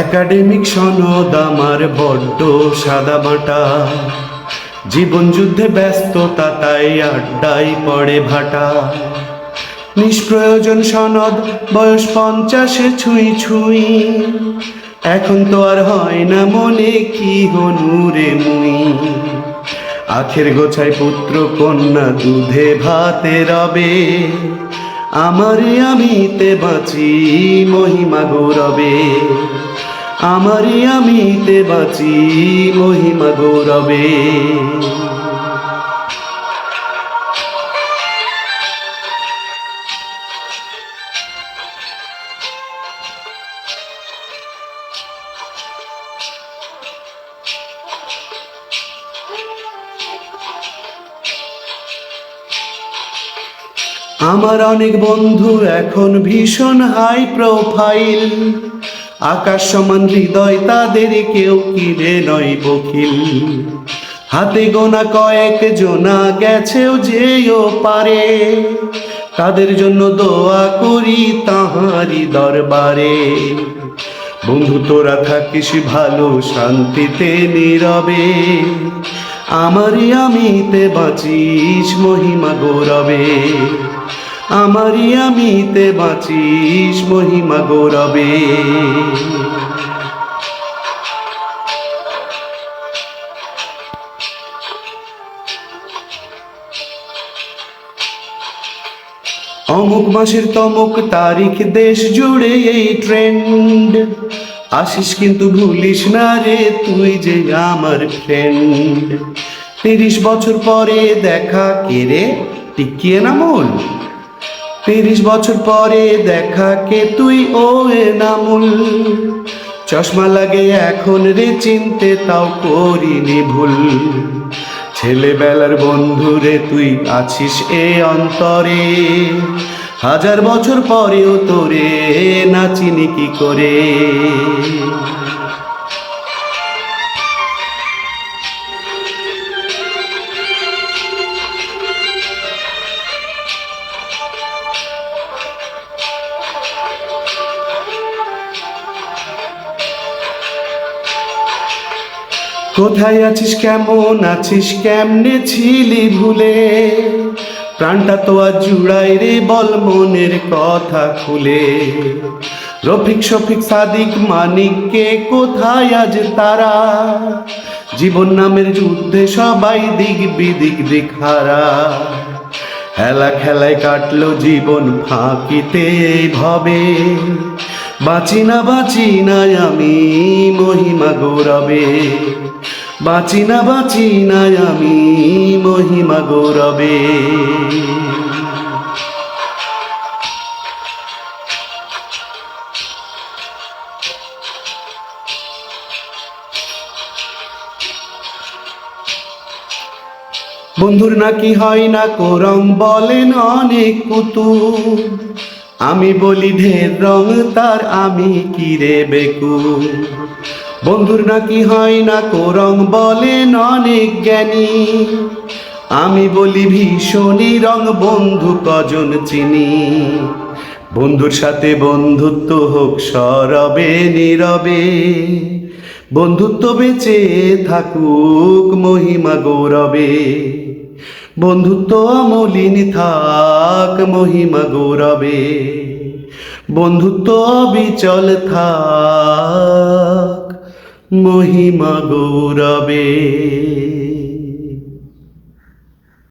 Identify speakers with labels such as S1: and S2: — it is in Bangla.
S1: একাডেমিক সনদ আমার বড্ড সাদা বাটা। জীবন যুদ্ধে ব্যস্ততা, তাই আড্ডাই পড়ে ভাটা। নিষ্প্রয়োজন সনদ, বয়স পঞ্চাশে ছুঁই ছুঁই। এখন তো আর হয় না মনে কি হনুরে মুই। আখের গোছায় পুত্র কন্যা, দুধে ভাতে রবে। আমারে আমিতে বাঁচি মহিমা গৌরবে। আমারে আমিতে বাঁচি মহিমা গৌরবে। আমার অনেক বন্ধু এখন ভীষণ হাই প্রোফাইল আকাশ সমান হৃদয় তাদের কেউ কিরে নয় বকিল। হাতে গোনা কয়েক জনা গেছেও যেও পারে। তাদের জন্য দোয়া করি তাহারি দরবারে। বন্ধু, তোরা থাকিস ভালো শান্তিতে নীরবে। আমারই আমিতে বাঁচিস মহিমা গৌরবে। আমারই আমিতে বাঁচিস মহিমা গৌরবে। অমুক মাসের তমুক তারিখ দেশ জুড়ে এই ট্রেন্ড আসিস কিন্তু ভুলিস না রে, তুই যে আমার ফ্রেন্ড তিরিশ বছর পরে দেখা কে রে? টিকিয়ে না মূল তিরিশ বছর পরে দেখা কে তুই ও এ নামুল চশমা লাগে এখন রে চিনতে তাও করিনি ভুল। ছেলেবেলার বন্ধু রে, তুই আছিস এ অন্তরে। হাজার বছর পরেও তোরে না চিনি কি করে। কোথায় আছিস, কেমন আছিস, কেমনে ছিলি ভুলে? প্রাণটা তো আজ জুড়াই রে, বল মনের কথা খুলে। রফিক শফিক সাদিক মানিককে কোথায় আজ তারা? জীবন নামের যুদ্ধে সবাই দিক বিদিক দিখারা। খেলা খেলায় কাটলো জীবন ফাঁকিতে ভবে। বাঁচি না বাঁচি না আমি মহিমা গৌরবে। বাঁচি না বাঁচি না আমি মহিমা গৌরবে। বন্ধুর নাকি হয় না কোরম বলেন অনেক পুতুল আমি বলি, ঢের রং তার, আমি কি রে বেকু? বন্ধুর নাকি হয় না কোরং বলেন অনেক জ্ঞানী। আমি বলি, ভীষণই রং, বন্ধু কজন চিনি? বন্ধুর সাথে বন্ধুত্ব হোক সরবে, নীরবে। বন্ধুত্ব বেঁচে থাকুক মহিমা গৌরবে। বন্ধুত্ব মলিন থাক মহিমা গৌরবে। বন্ধুত্ব বিচল থাক মহিমা গৌরবে।